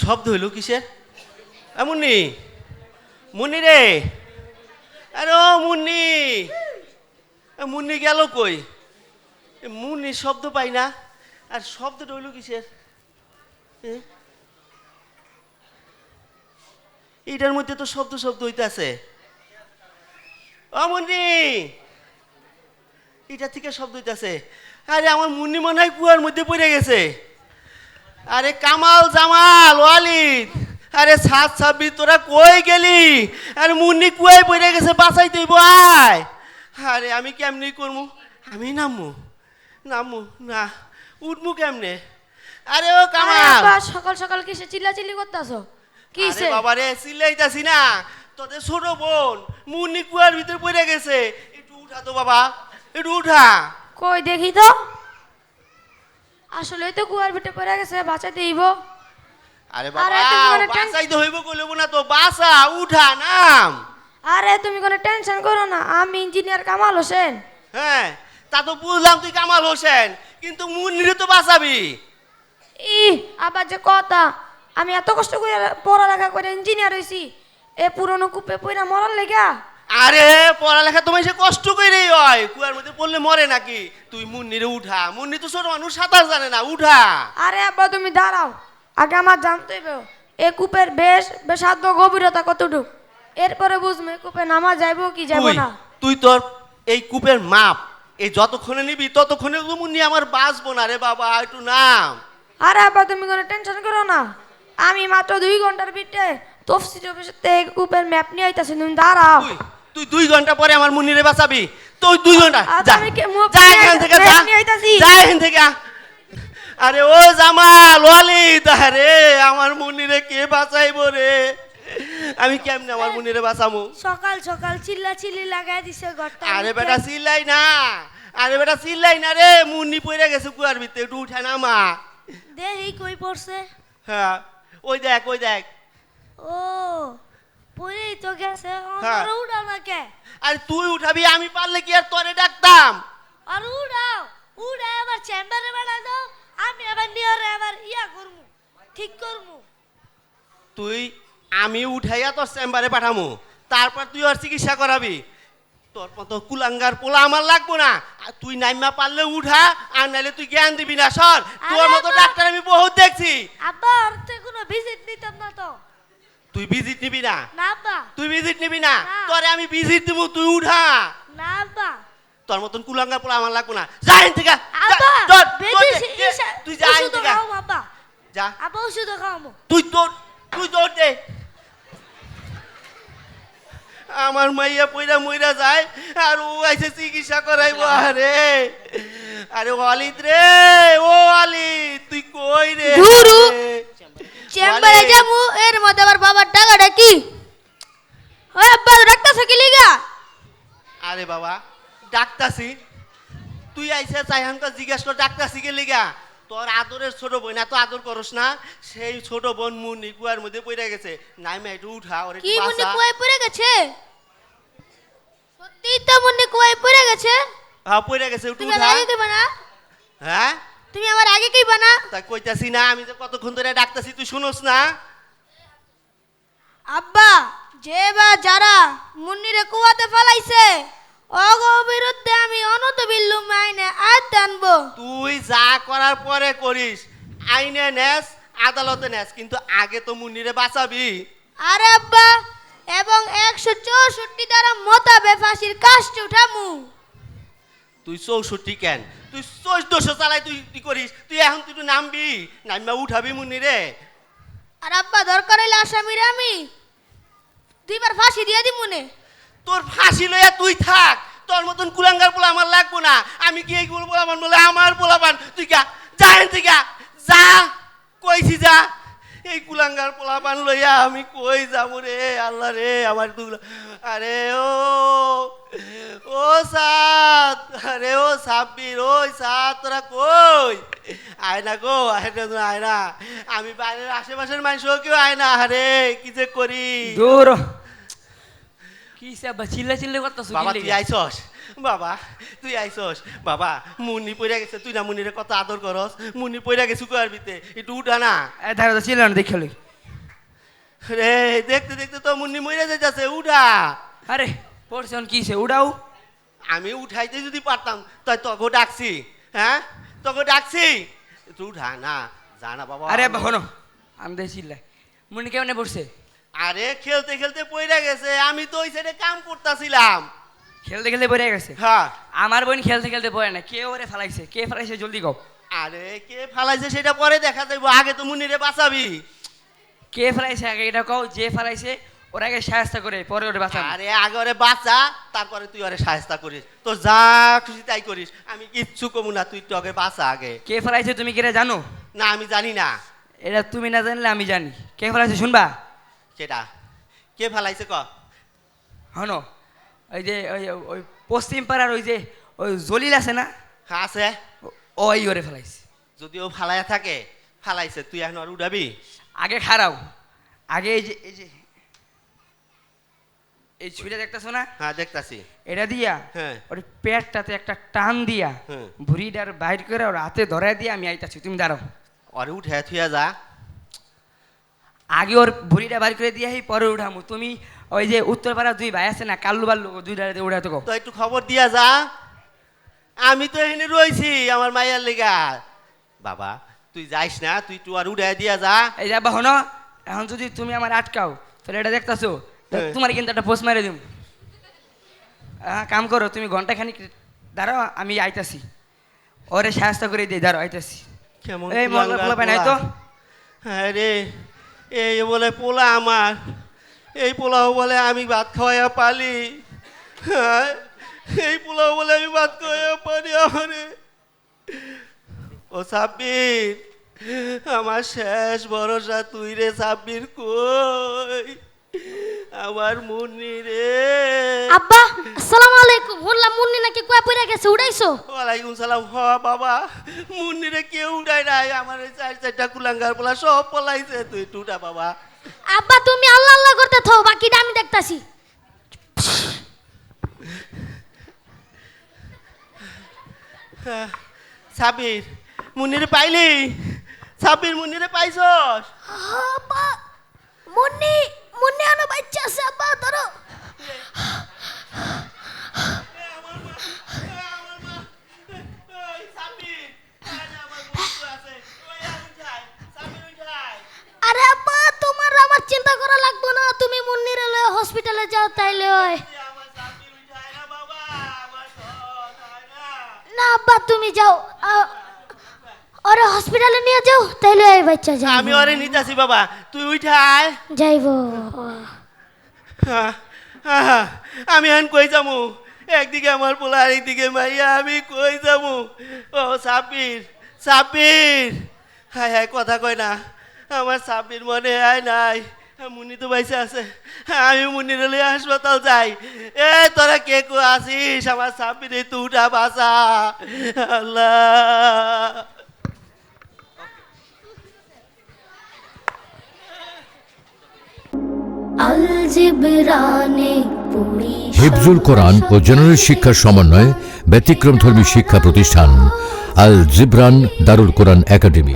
শব্দ হইল কিসের? মুন্নি মুন্নি রে। আরে ও মুন্নি মুন্নি গেল কই? মুন্নি শব্দ পাই না। আর শব্দটা হইল কিসের? এ? এইটার মধ্যে তো শব্দ শব্দ হইতাছে। ও মুন্নি এটা থেকে শব্দ হইতাছে। আরে আমার মুন্নি মনে হয় কুয়ার মধ্যে পড়ে গেছে। আরে কামাল জামাল ওয়ালিদ। আরে সাত ছাব্বি তোরা কই গেলি? আরে মুন্নি কুয়ায় পড়ে গেছে বাঁচাই তুই আয়। আরে আমি কেমনি করমু আমি নামমু নামমু না উঠমু কেমনে? আরে ও কামাল। সকাল সকাল কিসে চিল্লাচিল্লি করতেছো? কিসে? আরে বাবা রে চিল্লাইতাছি না। তোদের ছোট বোন মুন্নি কুয়ার ভিতরে পড়ে গেছে। একটু উঠা তো বাবা একটু উঠা। কই দেখি তো। আসলে তো কুয়ার ভিতরে পড়ে গেছে বাঁচাতে দিব আরে বাবা বাঁচাইতে হইব কইলেব না তো? বাসা উঠা নাম। আরে তুমি কোনো টেনশন করো না আমি ইঞ্জিনিয়ার কামাল হোসেন। হ্যাঁ তা তো বুঝলাম তুই কামাল হোসেন কিন্তু মুন্নিরে তো বাঁচাবি। ই আবার যে কথা আমি এত কষ্ট করে পড়ালেখা করে ইঞ্জিনিয়ার হইছি এ পুরনো কূপে পইরা মরার লেগা। আরে পড়ালেখা তোমার সে কষ্ট করেই হয়। কুয়ার মধ্যে পড়লে মরে নাকি? তুই মুন্নিরে উঠা। মুন্নি তো ছোট মানুষ সাঁতার জানে না উঠা। আরে আব্বা তুমি দাঁড়াও। আগে আমার জানতে হবে এ কূপের বেশ বেসাধ্য গভীরতা কতটুক? এরপরে বুঝব কূপে নামা যাইবো কি যাইবো না। তুই তোর এই কূপের মাপ এই যতক্ষণে নিবি ততক্ষণে মুন্নি আমার বাঁচবো না রে বাবা একটু নাম। আরে আব্বা তুমি কোনো টেনশন করো না। আমি মাত্র দুই ঘণ্টার ভিতরে তফসিল অফিসের থেকে কূপের ম্যাপ নিয়ে আইতাছি তুমি দাঁড়াও। তুই দুই ঘণ্টা পরে আমার মুন্নিরে বাঁচাবি। তুই দুই ঘণ্টা যা। এখান থেকে যা। যা এখান থেকে আরে ও জামাল ওয়ালিদ আরে আমার মুন্নিরে কে বাঁচাইবো রে? আমি কেমনে আমার মুন্নিরে বাঁচামু? সকাল সকাল চিল্লা চিল্লি লাগাই দিছে ঘরটা। আরে বেটা চিল্লাই না। আরে বেটা চিল্লাই না রে মুন্নি পড়ে গেছে কুয়ার ভিতরে একটু উঠে না মা। দেহি কই পড়ছে? হ্যাঁ ওই দেখ ওই দেখ। ও। পরেই তো গেছে হ্যাঁ। আর উড়াও না কে আরে তুই উঠাবি আমি পারলে কি আর তোরে ডাকতাম? আর উড়াও উড়াই আবার চেম্বারে বেড়া দাও আমি আবার নিয়রে আবার ইয়া করমু ঠিক করমু তুই আমি উঠাইয়া তোর চেম্বারে পাঠামু তারপর তুই ওর চিকিৎসা করাবি। তোর মতো কুলাঙ্গার পোলা আমার লাগবো না। তুই নাইমা পারলে উঠা আর নাইলে তুই জ্ঞান দিবি না সর। তোর মতো ডাক্তার আমি বহুত দেখছি। আব্বা আর তো কোনো ভিজিট নিতাম না তো। তুই ভিজিট নিবি না? না আব্বা তুই ভিজিট নিবি না। তোরে আমি ভিজিট দিব তুই উঠা। না আব্বা তোর মতন কুলাঙ্গার পোলা আমার লাগবো না। যা এখান থেকে। তুই যা এখান থেকে। যা। আব্বা ওষুধ খাওয়ামু তুই তোর তুই তোর দে। আমার মাইয়া পয়রা মইরা যায় আর ও আইসে চিকিৎসা করাইবো আরে। আরে ওয়ালিদ রে ও অলিদ তুই কই রে। চেম্বারে যামু এর মধ্যে আবার বাবার টাকাটা কি ওই আব্বা ডাক্তার কি লিগা আরে বাবা ডাক্তাসি তুই আইসে চাইহানকা জিজ্ঞাসা কর ডাক্তাসি কে লিগা? তোর আদরের ছোট বোন এত আদর করস না সেই ছোট বোন মুন্নি কুয়ার মধ্যে পড়ে গেছে। নাইমা একটু উঠা ওরে কি মনে। কুয়ায় পড়ে গেছে? সত্যি তো মনে কুয়ায় পড়ে গেছে। হ্যাঁ পড়ে গেছে একটু তুমি উঠা। আমার আগে কইবা না? হ্যাঁ? তুমি আমার আগে কইবা না? তাই কইতাছি না আমি যে কতক্ষণ ধরে ডাকতাছি তুই শুনোস না। আব্বা যে বা যারা মুন্নিরে কুয়াতে ফেলাইছে অগ বিরুদ্ধে আমি অনত বিল্লু মাইনে আর টানবো। তুই যা করার পরে করিস আইনে নেস আদালতে নেস কিন্তু আগে তো মুন্নিরে বাঁচাবি। আরে আব্বা এবং একশো চৌষট্টি দ্বারা মোতাবে ফাঁসির কাজটি উঠামু। তুই চৌষট্টি কেন? তুই চৌদ্দশো চালাই তুই তুই করিস? তুই এখন তুই নামবি নামবা উঠাবি মুন্নিরে। আর আব্বা দরকার হইলে আসামিরে আমি। দুইবার ফাঁসি দিয়ে দি মনে তোর ফাঁসি লইয়া তুই থাক। তোর মতন কুলাঙ্গার পোলা আমার লাগবো না। আমি কি এই পোলাপান বলে আমার পোলাপান তুই গা, যা এখান থেকে যা, কইছি যা। এই কুলাঙ্গার পোলাপান লইয়া আমি কই যাব রে? আল্লাহ রে, আমার দুগুলো আরে ও ও সাত, আরে ও সাব্বির, ওই সাত, তোরা কই? আয় না গো, আয় আয়না আয় না। আমি বাইরের আশেপাশের মানুষও কেউ আয় না। আরে, কি যে করি? দূর। কি চিল্লা চিল্লা করতেছ বাবা তুই বাবা তুই আইসস? বাবা মুন্নি পইরা গেছে তুই না মুন্নিরে কত আদর করস? মুন্নি পইরা গেছে কুয়ার ভিতরে একটু উঠা না। ধারে চিল্লা না দেখে লই রে দেখতে দেখতে তো মুন্নি মরে যাইতেছে উঠা। আরে পড়ছে কি সে উড়াও। আমি উঠাইতে যদি পারতাম তাই তোকে ডাকছি হ্যাঁ? তোকে ডাকছি। তুই উঠা না জানা বাবা। আরে হনো আমি দেখি চিল্লাই মুন্নি কেমনে পড়ছে? আরে খেলতে খেলতে পড়ে গেছে আমি তো ওই সাইডে কাম করতেছিলাম। খেলতে খেলতে পড়ে গেছে? হ্যাঁ। আমার বোন খেলতে খেলতে পড়ে না কে ওরে ফেলাইছে? কে ফেলাইছে জলদি কও। আরে কে ফালাইছে সেটা পরে দেখা যাইব আগে তো মুন্নিরে বাঁচাবি। কে ফেলাইছে আগে এটা কও যে ফেলাইছে ওর আগে সাহায্য করে পরে ওরে বাঁচান আরে আগে ওরে বাঁচা তারপরে তুই ওরে সাহায্য করিস। তো যা খুশি তাই করিস আমি কিচ্ছু কমু না তুই তো আগে বাঁচা আগে। কে ফেলাইছে তুমি কেটা জানো? না আমি জানি না। এটা তুমি না জানলে আমি জানি। কে ফেলাইছে শুনবা? সেটা কে ফালাইছে ক? হনো ওই যে ওই ওই পশ্চিম পাড়ার ওই যে ওই জলিল আছে না? হ্যাঁ আছে। ও- ওই ওরে ফেলাইছে। যদিও ফালাইয়া থাকে ফালাইছে তুই এখন আর উঠাবি আগে খারাও। আগে এই যে এই যে এই ছুরিটা দেখতেছো না? হ্যাঁ দেখতাছি। এটা দিয়া হ্যাঁ। ওর পেটটাতে একটা টান দিয়া হ্যাঁ। ভুড়িটার বাইর করে ওর হাতে ধরাই দিয়া আমি আইতাছি। তুমি দাঁড়াও। ওরে উঠে থুয়া যা। আগে ওর ভুড়িটা বাইর করে দিয়ে পরে উঠামু। তুমি ওই যে উত্তরপাড়া দুই ভাই আছে না কাল্লু বাল্লু দুইটা উঠাতে কো তো একটু খবর দিয়া যা। আমি তো এখানে রয়েছি আমার মায়ের লেগা। বাবা তুই যাইস না তুই একটু আর উঠে দিয়া যা। এই যাবা হনো এখন যদি তুমি আমার আটকাও তাহলে এটা দেখতাছো? তো হ্যাঁ। তোমার কিন্তু একটা পোস্ট মেরে দিম। হ্যাঁ কাম করো তুমি ঘণ্টা খানিক দাঁড়াও আমি আইতাছি। ওরে সাহায্য করে দিই দাঁড়াও আইতাছি। কেমন এই নাই তো? হ্যাঁ রে। এই বলে পোলা আমার এই পোলাও বলে আমি ভাত খাওয়াইয়া পালি। হ্যাঁ, এই পোলাও বলে আমি ভাত খাওয়াইয়া পালি আমারে। ও সাব্বির আমার শেষ ভরসা তুই রে সাব্বির কই? আমার মুন্নি রে। আব্বা আসসালামু আলাইকুম। কুয়া পড়ে গেছে উড়াইছো? ওয়ালাইকুম সালাম। হ বাবা মুন্নি রে কেউ উঠাই নাই আমার চার চারটা কুলাঙ্গার পোলা সব পলাইছে তুই টুটা বাবা। আব্বা তুমি আল্লাহ আল্লাহ করতে থাও বাকিটা আমি দেখতাছি। সাবির মুন্নিরে পাইলি? সাবির মুন্নিরে পাইছস? মুন্নি মুন্নি আনো বাচ্চা আছে আব্বা ধরো আরে আব্বা তোমার আমার চিন্তা করা লাগবে না তুমি মুন্নিরে লয়ে হসপিটালে যাও তাইলে হয় না আব্বা তুমি যাও। ওরে হসপিটালে নিয়ে যাও তাইলে এই বাচ্চা যাও আমি ওরে নিতাছি বাবা। তুই উঠায় যাইবো। আমি এখন কই যামু একদিকে আমার পোলা একদিকে মাইয়া আমি কই যামু ও সাপির সাপির হায় হায় কথা কয় না। আমার সাপির মনে হয় নাই। মুন্নি তো বাইসে আছে। আমি মুন্নির লই হাসপাতাল যাই। এ তোরা কে কো আসিস? আমার সাপিরে তুটা বাসা। আল্লাহ। আল জিবরানে পুরি হিফজুল কোরআন ও জেনারেল শিক্ষার সমন্বয়ে ব্যতিক্রমধর্মী শিক্ষা প্রতিষ্ঠান আল জিবরান দারুল কোরআন একাডেমি।